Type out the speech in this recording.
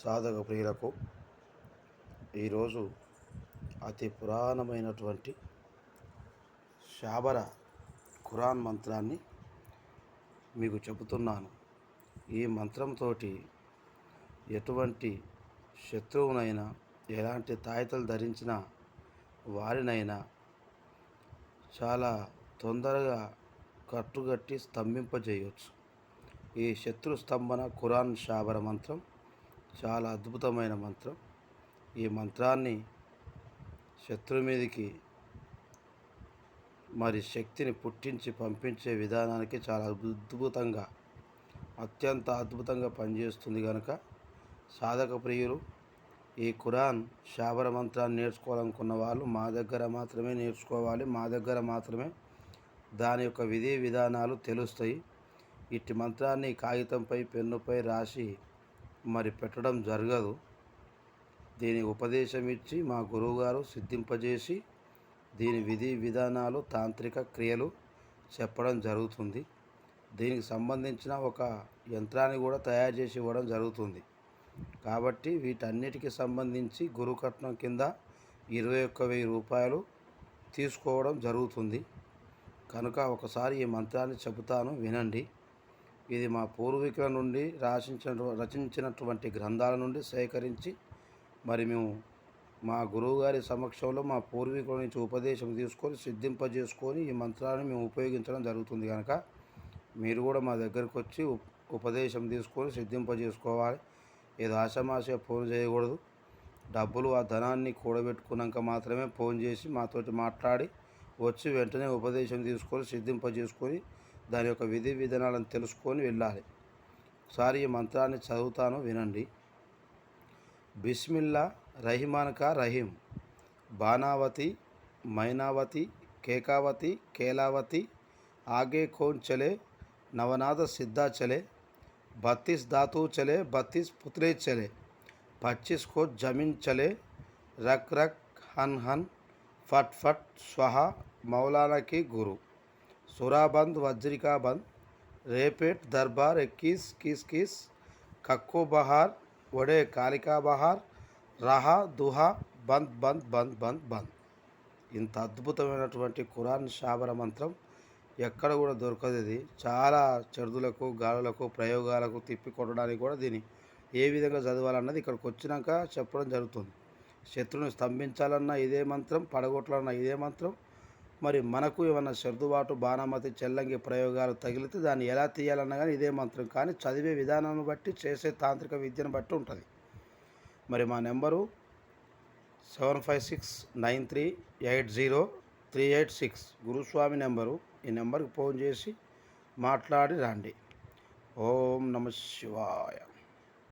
సాధక ప్రియులకు ఈరోజు అతి పురాణమైనటువంటి శాబర ఖురాన్ మంత్రాన్ని మీకు చెబుతున్నాను. ఈ మంత్రంతో ఎటువంటి శత్రువునైనా ఎలాంటి తాయితలు ధరించిన వారినైనా చాలా తొందరగా కట్టుగట్టి స్తంభింపజేయవచ్చు ఈ శత్రు స్తంభన ఖురాన్ శాబర మంత్రం చాలా అద్భుతమైన మంత్రం. ఈ మంత్రాన్ని శత్రు మీదకి మరి శక్తిని పుట్టించి పంపించే విధానానికి చాలా అద్భుతంగా అత్యంత అద్భుతంగా పనిచేస్తుంది కనుక సాధక ప్రియులు ఈ ఖురాన్ శాబర మంత్రాన్ని నేర్చుకోవాలనుకున్న వాళ్ళు మా దగ్గర మాత్రమే నేర్చుకోవాలి. మా దగ్గర మాత్రమే దాని యొక్క విధి విధానాలు తెలుస్తాయి. ఇట్టి మంత్రాన్ని కాగితంపై పెన్నుపై రాసి మరి పెట్టడం జరగదు. దీని ఉపదేశం ఇచ్చి మా గురువుగారు సిద్ధింపజేసి దీని విధి విధానాలు తాంత్రిక క్రియలు చెప్పడం జరుగుతుంది. దీనికి సంబంధించిన ఒక యంత్రాన్ని కూడా తయారు చేసి ఇవ్వడం జరుగుతుంది. కాబట్టి వీటన్నిటికి సంబంధించి గురుకట్నం కింద ఇరవై ఒక్క వెయ్యి రూపాయలు తీసుకోవడం జరుగుతుంది. కనుక ఒకసారి ఈ మంత్రాన్ని చెబుతాను వినండి. ఇది మా పూర్వీకుల నుండి రాసించిన రచించినటువంటి గ్రంథాల నుండి సేకరించి మరి మేము మా గురువుగారి సమక్షంలో మా పూర్వీకుల నుంచి ఉపదేశం తీసుకొని సిద్ధింపజేసుకొని ఈ మంత్రాన్ని మేము ఉపయోగించడం జరుగుతుంది కనుక మీరు కూడా మా దగ్గరకు వచ్చి ఉపదేశం తీసుకొని సిద్ధింపజేసుకోవాలి. ఏదో ఆశమాశ ఫోన్ చేయకూడదు. డబ్బులు ఆ ధనాన్ని కూడబెట్టుకున్నాక మాత్రమే ఫోన్ చేసి మాతోటి మాట్లాడి వచ్చి వెంటనే ఉపదేశం తీసుకొని సిద్ధింపజేసుకొని దాని యొక్క విధి విధానాలను తెలుసుకొని వెళ్ళాలి ఒకసారి ఈ మంత్రాన్ని చదువుతాను వినండి బిస్మిల్లా రహిమాన్ కా రహీం బానావతి మైనావతి కేకావతి కేలావతి ఆగే కోన్ చలే నవనాథ సిద్ధా చలే बत्तीस धातु चले बत्तीस पुतले चले पच्चीस को जमीन चले रक रक हन हन फट फट स्वाहा मौलाना की गुरु సురాబంద్ వజ్రికాబంద్ రేపేట్ దర్బార్ ఎక్కీస్ కిస్ కిస్ కక్కో బహార్ ఒడే కాలికా బహార్ రహా దుహా బంద్ బంద్ బంద్ బంద్ బంద్. ఇంత అద్భుతమైనటువంటి ఖురాన్ షాబర మంత్రం ఎక్కడ కూడా దొరకదు ఇది. చాలా చెరుదులకు గాలులకు ప్రయోగాలకు తిప్పి కొట్టడానికి కూడా దీని ఏ విధంగా చదవాలన్నది ఇక్కడికి వచ్చినాక చెప్పడం జరుగుతుంది. శత్రువుని స్తంభించాలన్నా ఇదే మంత్రం పడగొట్టాలన్నా ఇదే మంత్రం మరి మనకు ఏమన్నా సర్దుబాటు బాణమతి చెల్లంగి ప్రయోగాలు తగిలితే దాన్ని ఎలా తీయాలన్నా కానీ ఇదే మంత్రం. కానీ చదివే విధానాన్ని బట్టి చేసే తాంత్రిక విద్యను బట్టి ఉంటుంది. మరి మా number seven five six nine three eight zero three eight six. గురుస్వామి నెంబరు ఈ నెంబర్కి ఫోన్ చేసి మాట్లాడి రండి. ఓం నమ శివాయ.